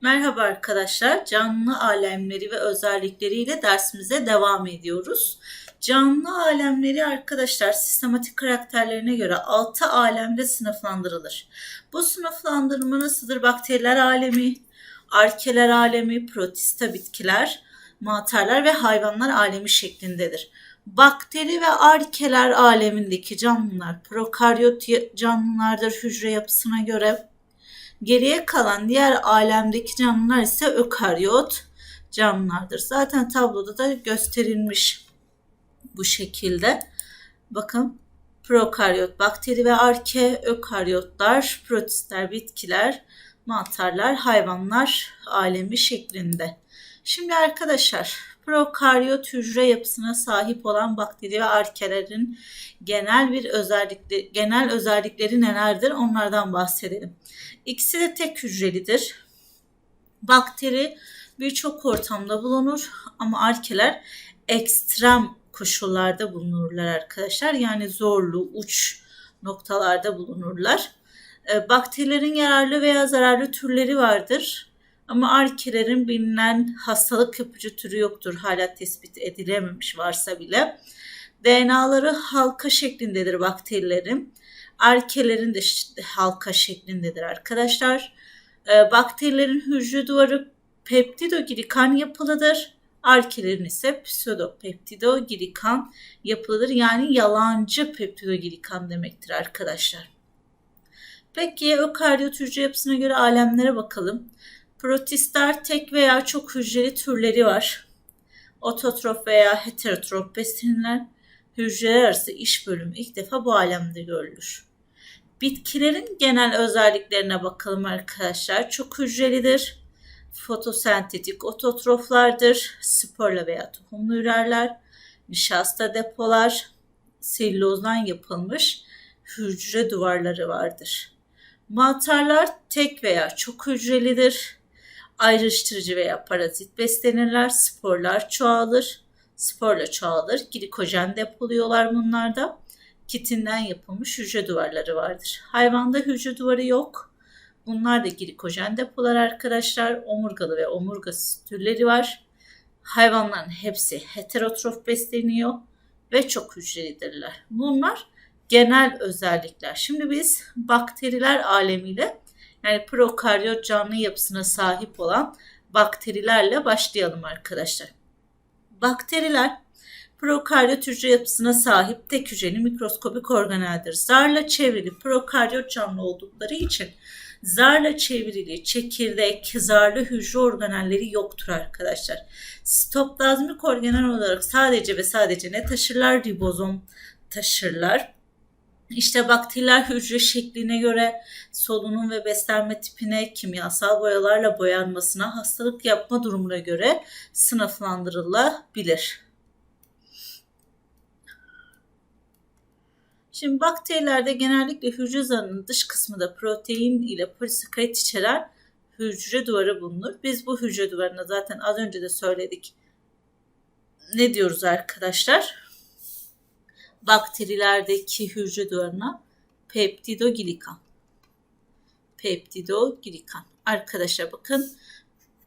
Merhaba arkadaşlar. Canlı alemleri ve özellikleriyle dersimize devam ediyoruz. Canlı alemleri arkadaşlar sistematik karakterlerine göre 6 alemde sınıflandırılır. Bu sınıflandırma nasıldır? Bakteriler alemi, arkeler alemi, protista bitkiler, materler ve hayvanlar alemi şeklindedir. Bakteri ve arkeler alemindeki canlılar prokaryot canlılardır hücre yapısına göre. Geriye kalan diğer alemdeki canlılar ise ökaryot canlılardır. Zaten tabloda da gösterilmiş bu şekilde. Bakın prokaryot bakteri ve arke, ökaryotlar, protistler, bitkiler, mantarlar, hayvanlar alemi şeklinde. Şimdi arkadaşlar prokaryot hücre yapısına sahip olan bakteri ve arkelerin genel bir özellikleri, genel özellikleri nelerdir? Onlardan bahsedelim. İkisi de tek hücrelidir. Bakteri birçok ortamda bulunur ama arkeler ekstrem koşullarda bulunurlar arkadaşlar. Yani zorlu, uç noktalarda bulunurlar. Ee, bakterilerin yararlı veya zararlı türleri vardır. Ama arkelerin bilinen hastalık yapıcı türü yoktur. Hala tespit edilememiş varsa bile. DNA'ları halka şeklindedir bakterilerin. Arkelerin de halka şeklindedir arkadaşlar. Ee, bakterilerin hücre duvarı peptidoglikan yapılıdır. Arkelerin ise pseudopeptidoglikan yapılıdır. Yani yalancı peptidoglikan demektir arkadaşlar. Peki ökaryot hücre yapısına göre alemlere bakalım. Protistler tek veya çok hücreli türleri var. Ototrof veya heterotrof besinler hücreler arası iş bölümü ilk defa bu alemde görülür. Bitkilerin genel özelliklerine bakalım arkadaşlar. Çok hücrelidir. Fotosentetik ototroflardır. Sporla veya tohumlu ürerler. Nişasta depolar. Selülozdan yapılmış hücre duvarları vardır. Mantarlar tek veya çok hücrelidir. Ayrıştırıcı veya parazit beslenirler. Sporlar çoğalır. Sporla çoğalır. Glikojen depoluyorlar bunlarda kitinden yapılmış hücre duvarları vardır. Hayvanda hücre duvarı yok. Bunlar da glikojen depolar arkadaşlar. Omurgalı ve omurgasız türleri var. Hayvanların hepsi heterotrof besleniyor ve çok hücrelidirler. Bunlar genel özellikler. Şimdi biz bakteriler alemiyle yani prokaryot canlı yapısına sahip olan bakterilerle başlayalım arkadaşlar. Bakteriler prokaryot hücre yapısına sahip tek hücreli mikroskobik organeldir. Zarla çevrili prokaryot canlı oldukları için zarla çevrili çekirdek, zarlı hücre organelleri yoktur arkadaşlar. Sitoplazmik organel olarak sadece ve sadece ne taşırlar? Ribozom taşırlar. İşte bakteriler hücre şekline göre solunum ve beslenme tipine, kimyasal boyalarla boyanmasına, hastalık yapma durumuna göre sınıflandırılabilir. Şimdi bakterilerde genellikle hücre zarının dış kısmında protein ile polisakarit içeren hücre duvarı bulunur. Biz bu hücre duvarına zaten az önce de söyledik. Ne diyoruz arkadaşlar? Bakterilerdeki hücre duvarına peptidoglikan. Peptidoglikan. Arkadaşlar bakın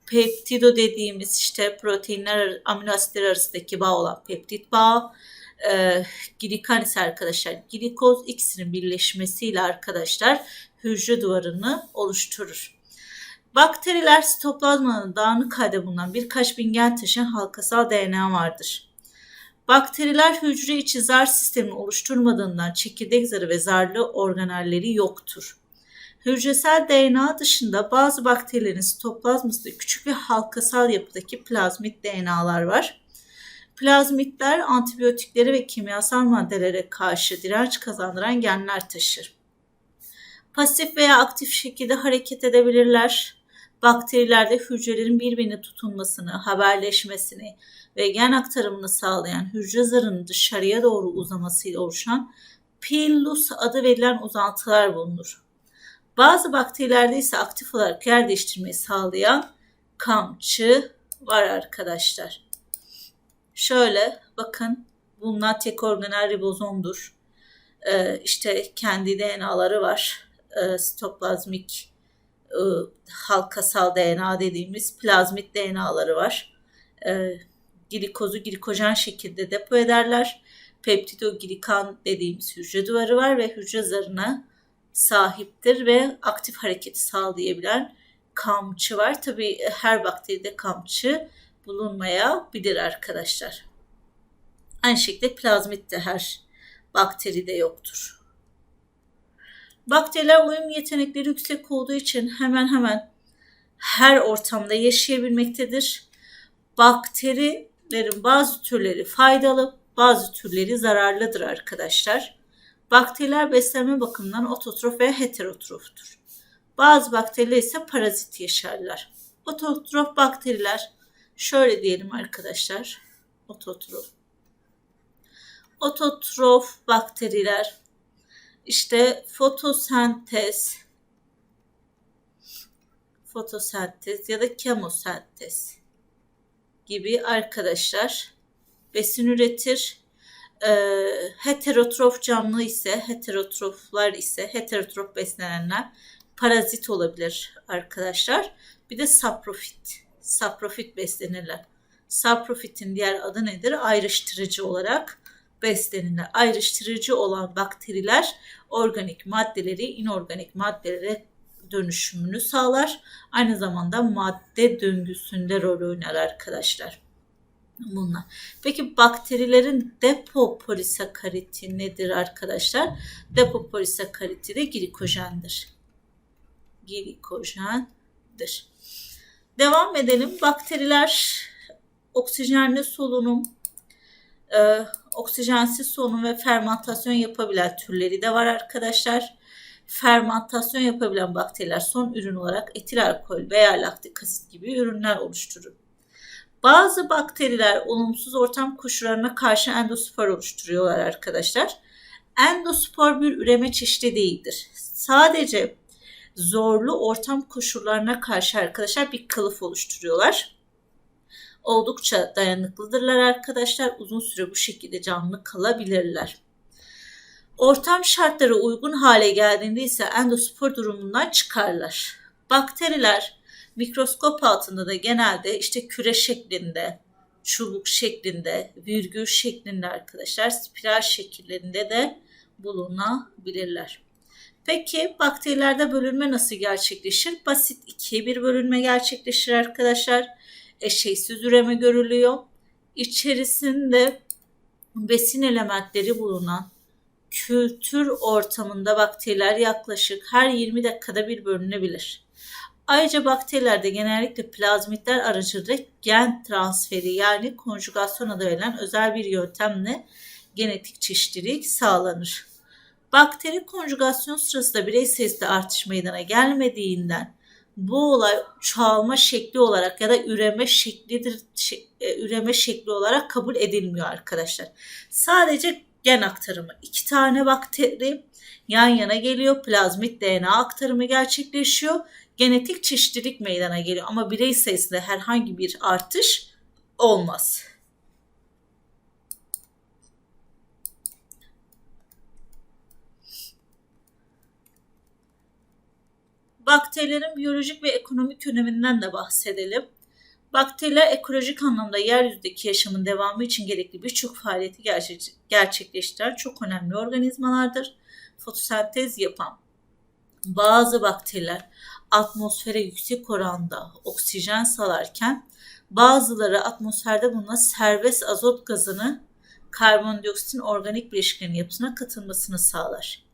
peptido dediğimiz işte proteinler amino asitler arasındaki bağ olan peptit bağı e, glikan ise arkadaşlar glikoz ikisinin birleşmesiyle arkadaşlar hücre duvarını oluşturur. Bakteriler sitoplazmanın dağınık halde bulunan birkaç bin gen taşıyan halkasal DNA vardır. Bakteriler hücre içi zar sistemini oluşturmadığından çekirdek zarı ve zarlı organelleri yoktur. Hücresel DNA dışında bazı bakterilerin sitoplazmasında küçük ve halkasal yapıdaki plazmit DNA'lar var. Plazmitler antibiyotiklere ve kimyasal maddelere karşı direnç kazandıran genler taşır. Pasif veya aktif şekilde hareket edebilirler. Bakterilerde hücrelerin birbirine tutunmasını, haberleşmesini ve gen aktarımını sağlayan hücre zarının dışarıya doğru uzamasıyla oluşan pillus adı verilen uzantılar bulunur. Bazı bakterilerde ise aktif olarak yer değiştirmeyi sağlayan kamçı var arkadaşlar. Şöyle bakın bunlar tek organel ribozomdur. Ee, işte kendi DNA'ları var. Ee, sitoplazmik e, halkasal DNA dediğimiz plazmit DNA'ları var. E, glikozu glikojen şekilde depo ederler. Peptidoglikan dediğimiz hücre duvarı var ve hücre zarına sahiptir ve aktif hareketi sağlayabilen kamçı var. Tabii her bakteride kamçı bulunmayabilir arkadaşlar. Aynı şekilde plazmit de her bakteride yoktur. Bakteriler uyum yetenekleri yüksek olduğu için hemen hemen her ortamda yaşayabilmektedir. Bakterilerin bazı türleri faydalı, bazı türleri zararlıdır arkadaşlar. Bakteriler beslenme bakımından ototrof ve heterotroftur. Bazı bakteriler ise parazit yaşarlar. Ototrof bakteriler şöyle diyelim arkadaşlar. Ototrof. Ototrof bakteriler işte fotosentez fotosentez ya da kemosentez gibi arkadaşlar besin üretir. Ee, heterotrof canlı ise heterotroflar ise heterotrof beslenenler parazit olabilir arkadaşlar. Bir de saprofit. Saprofit beslenirler. Saprofitin diğer adı nedir? Ayrıştırıcı olarak beslenirler. Ayrıştırıcı olan bakteriler organik maddeleri inorganik maddelere dönüşümünü sağlar. Aynı zamanda madde döngüsünde rol oynar arkadaşlar. Bunlar. Peki bakterilerin depo polisakariti nedir arkadaşlar? Depo polisakariti de glikojendir. Glikojendir. Devam edelim. Bakteriler oksijenli solunum, e, oksijensiz solunum ve fermentasyon yapabilen türleri de var arkadaşlar. Fermentasyon yapabilen bakteriler son ürün olarak etil alkol veya laktik asit gibi ürünler oluşturur. Bazı bakteriler olumsuz ortam koşullarına karşı endospor oluşturuyorlar arkadaşlar. Endospor bir üreme çeşidi değildir. Sadece zorlu ortam koşullarına karşı arkadaşlar bir kılıf oluşturuyorlar. Oldukça dayanıklıdırlar arkadaşlar. Uzun süre bu şekilde canlı kalabilirler. Ortam şartları uygun hale geldiğinde ise endospor durumundan çıkarlar. Bakteriler mikroskop altında da genelde işte küre şeklinde, çubuk şeklinde, virgül şeklinde arkadaşlar spiral şekillerinde de bulunabilirler. Peki bakterilerde bölünme nasıl gerçekleşir? Basit ikiye bir bölünme gerçekleşir arkadaşlar. Eşeğsiz üreme görülüyor. İçerisinde besin elementleri bulunan kültür ortamında bakteriler yaklaşık her 20 dakikada bir bölünebilir. Ayrıca bakterilerde genellikle plazmitler aracılığıyla gen transferi yani konjugasyon adı verilen özel bir yöntemle genetik çeşitlilik sağlanır. Bakteri konjugasyon sırasında birey sayısında artış meydana gelmediğinden bu olay çoğalma şekli olarak ya da üreme şeklidir e, üreme şekli olarak kabul edilmiyor arkadaşlar. Sadece gen aktarımı. iki tane bakteri yan yana geliyor. Plazmit DNA aktarımı gerçekleşiyor. Genetik çeşitlilik meydana geliyor ama birey sayısında herhangi bir artış olmaz. Bakterilerin biyolojik ve ekonomik öneminden de bahsedelim. Bakteriler ekolojik anlamda yeryüzündeki yaşamın devamı için gerekli birçok faaliyeti gerçekleştiren çok önemli organizmalardır. Fotosentez yapan bazı bakteriler atmosfere yüksek oranda oksijen salarken bazıları atmosferde bulunan serbest azot gazını karbondioksitin organik bileşiklerin yapısına katılmasını sağlar.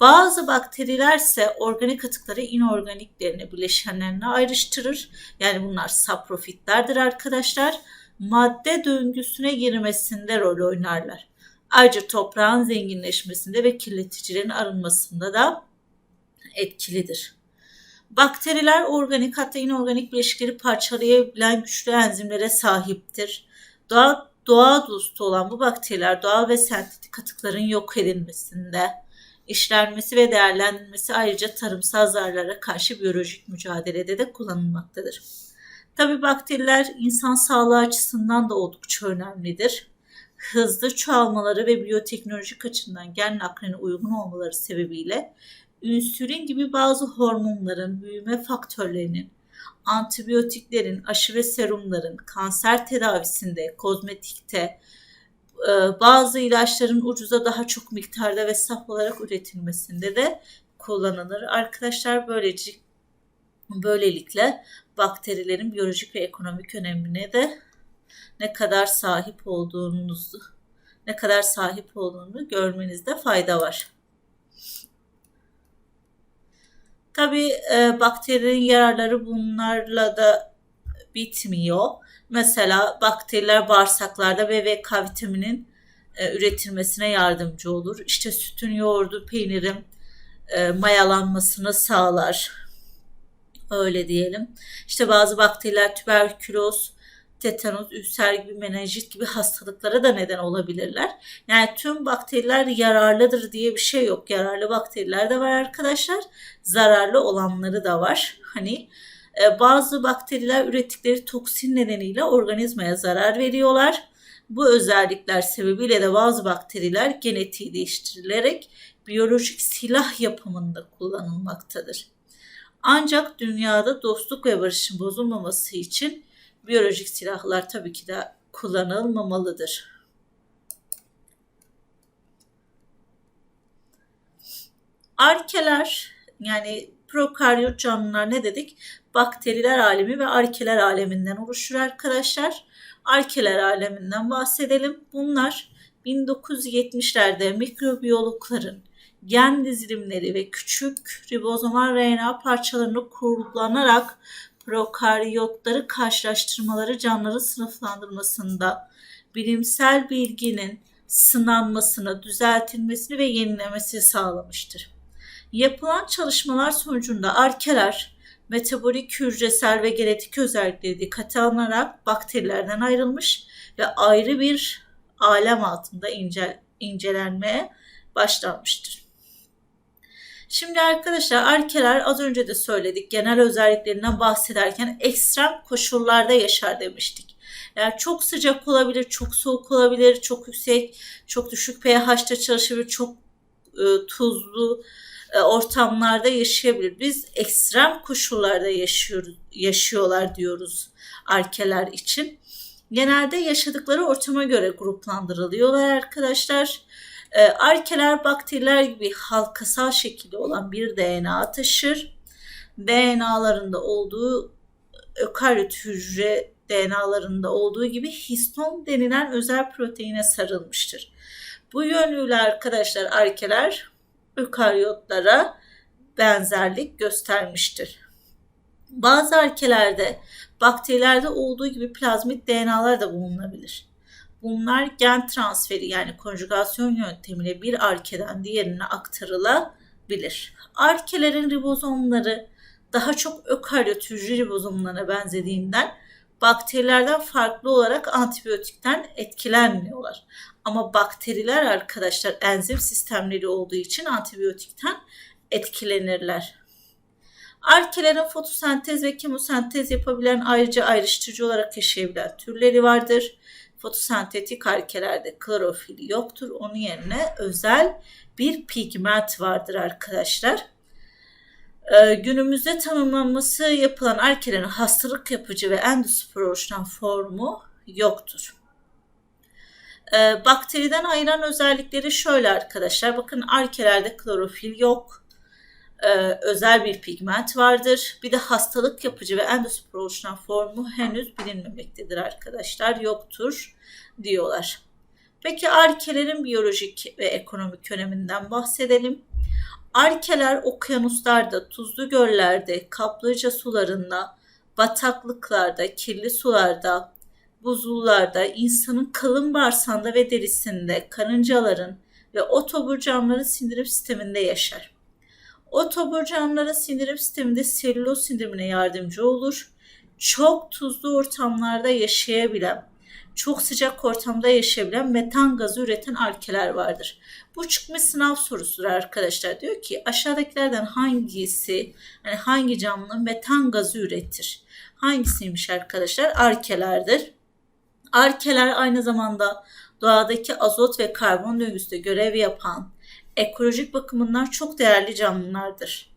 Bazı bakteriler ise organik atıkları inorganiklerine, bileşenlerine ayrıştırır. Yani bunlar saprofitlerdir arkadaşlar. Madde döngüsüne girmesinde rol oynarlar. Ayrıca toprağın zenginleşmesinde ve kirleticilerin arınmasında da etkilidir. Bakteriler organik hatta inorganik bileşikleri parçalayabilen güçlü enzimlere sahiptir. Doğa, doğa dostu olan bu bakteriler doğal ve sentetik atıkların yok edilmesinde, işlenmesi ve değerlendirilmesi ayrıca tarımsal zararlara karşı biyolojik mücadelede de kullanılmaktadır. Tabi bakteriler insan sağlığı açısından da oldukça önemlidir. Hızlı çoğalmaları ve biyoteknolojik açıdan gen nakline uygun olmaları sebebiyle insülin gibi bazı hormonların, büyüme faktörlerinin, antibiyotiklerin, aşı ve serumların kanser tedavisinde, kozmetikte, bazı ilaçların ucuza daha çok miktarda ve saf olarak üretilmesinde de kullanılır. Arkadaşlar böylece böylelikle bakterilerin biyolojik ve ekonomik önemine de ne kadar sahip olduğunuzu ne kadar sahip olduğunu görmenizde fayda var. Tabi e, bakterinin yararları bunlarla da bitmiyor. Mesela bakteriler bağırsaklarda BVK vitaminin e, üretilmesine yardımcı olur. İşte sütün, yoğurdu, peynirin e, mayalanmasını sağlar. Öyle diyelim. İşte bazı bakteriler tüberküloz, tetanos, ülser gibi menenjit gibi hastalıklara da neden olabilirler. Yani tüm bakteriler yararlıdır diye bir şey yok. Yararlı bakteriler de var arkadaşlar. Zararlı olanları da var. Hani bazı bakteriler ürettikleri toksin nedeniyle organizmaya zarar veriyorlar. Bu özellikler sebebiyle de bazı bakteriler genetiği değiştirilerek biyolojik silah yapımında kullanılmaktadır. Ancak dünyada dostluk ve barışın bozulmaması için biyolojik silahlar tabii ki de kullanılmamalıdır. Arkeler yani prokaryot canlılar ne dedik? Bakteriler alemi ve arkeler aleminden oluşur arkadaşlar. Arkeler aleminden bahsedelim. Bunlar 1970'lerde mikrobiyologların gen dizilimleri ve küçük ribozomal RNA parçalarını kullanarak prokaryotları karşılaştırmaları canlıları sınıflandırmasında bilimsel bilginin sınanmasını, düzeltilmesini ve yenilemesini sağlamıştır. Yapılan çalışmalar sonucunda arkeler metabolik, hücresel ve genetik özellikleri dikkate alınarak bakterilerden ayrılmış ve ayrı bir alem altında ince, incelenmeye başlanmıştır. Şimdi arkadaşlar arkeler az önce de söyledik genel özelliklerinden bahsederken ekstrem koşullarda yaşar demiştik. Yani çok sıcak olabilir, çok soğuk olabilir, çok yüksek, çok düşük pH'te çalışabilir, çok e, tuzlu ortamlarda yaşayabilir. Biz ekstrem koşullarda yaşıyoruz, yaşıyorlar diyoruz arkeler için. Genelde yaşadıkları ortama göre gruplandırılıyorlar arkadaşlar. E, arkeler bakteriler gibi halkasal şekilde olan bir DNA taşır. DNA'larında olduğu ökaryot hücre DNA'larında olduğu gibi histon denilen özel proteine sarılmıştır. Bu yönüyle arkadaşlar arkeler ökaryotlara benzerlik göstermiştir. Bazı arkelerde bakterilerde olduğu gibi plazmit DNA'lar da bulunabilir. Bunlar gen transferi yani konjugasyon yöntemiyle bir arkeden diğerine aktarılabilir. Arkelerin ribozomları daha çok ökaryot hücre ribozomlarına benzediğinden bakterilerden farklı olarak antibiyotikten etkilenmiyorlar. Ama bakteriler arkadaşlar enzim sistemleri olduğu için antibiyotikten etkilenirler. Arkelerin fotosentez ve kemosentez yapabilen ayrıca ayrıştırıcı olarak yaşayabilen türleri vardır. Fotosentetik arkelerde klorofil yoktur. Onun yerine özel bir pigment vardır arkadaşlar. Ee, günümüzde tanımlanması yapılan arkelerin hastalık yapıcı ve endospor formu yoktur. Ee, bakteriden ayıran özellikleri şöyle arkadaşlar. Bakın arkelerde klorofil yok. Ee, özel bir pigment vardır. Bir de hastalık yapıcı ve endospor formu henüz bilinmemektedir arkadaşlar. Yoktur diyorlar. Peki arkelerin biyolojik ve ekonomik öneminden bahsedelim. Arkeler okyanuslarda, tuzlu göllerde, kaplıca sularında, bataklıklarda, kirli sularda, buzullarda, insanın kalın bağırsağında ve derisinde, karıncaların ve otoburcanların sindirim sisteminde yaşar. Otoburcanların sindirim sisteminde selüloz sindirimine yardımcı olur. Çok tuzlu ortamlarda yaşayabilen, çok sıcak ortamda yaşayabilen metan gazı üreten alkeler vardır. Bu çıkmış sınav sorusudur arkadaşlar. Diyor ki aşağıdakilerden hangisi, yani hangi canlı metan gazı üretir? Hangisiymiş arkadaşlar? Arkelerdir. Arkeler aynı zamanda doğadaki azot ve karbon döngüsünde görev yapan ekolojik bakımından çok değerli canlılardır.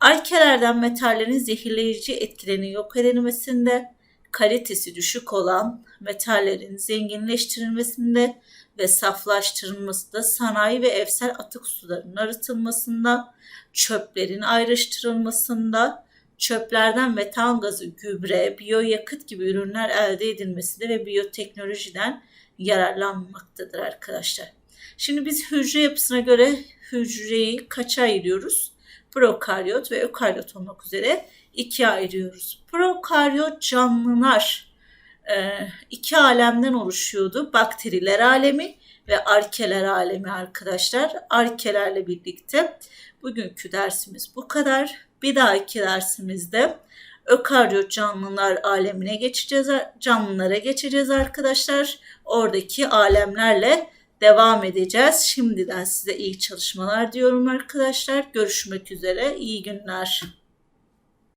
Alkelerden metallerin zehirleyici etkilerinin yok edilmesinde, kalitesi düşük olan metallerin zenginleştirilmesinde ve saflaştırılmasında, sanayi ve evsel atık sularının arıtılmasında, çöplerin ayrıştırılmasında, çöplerden metan gazı, gübre, biyoyakıt gibi ürünler elde edilmesinde ve biyoteknolojiden yararlanmaktadır arkadaşlar. Şimdi biz hücre yapısına göre hücreyi kaça ayırıyoruz? Prokaryot ve ökaryot olmak üzere ikiye ayırıyoruz. Prokaryot canlılar e, iki alemden oluşuyordu. Bakteriler alemi ve arkeler alemi arkadaşlar. Arkelerle birlikte bugünkü dersimiz bu kadar. Bir dahaki dersimizde ökaryot canlılar alemine geçeceğiz, canlılara geçeceğiz arkadaşlar. Oradaki alemlerle devam edeceğiz. Şimdiden size iyi çalışmalar diyorum arkadaşlar. Görüşmek üzere. İyi günler.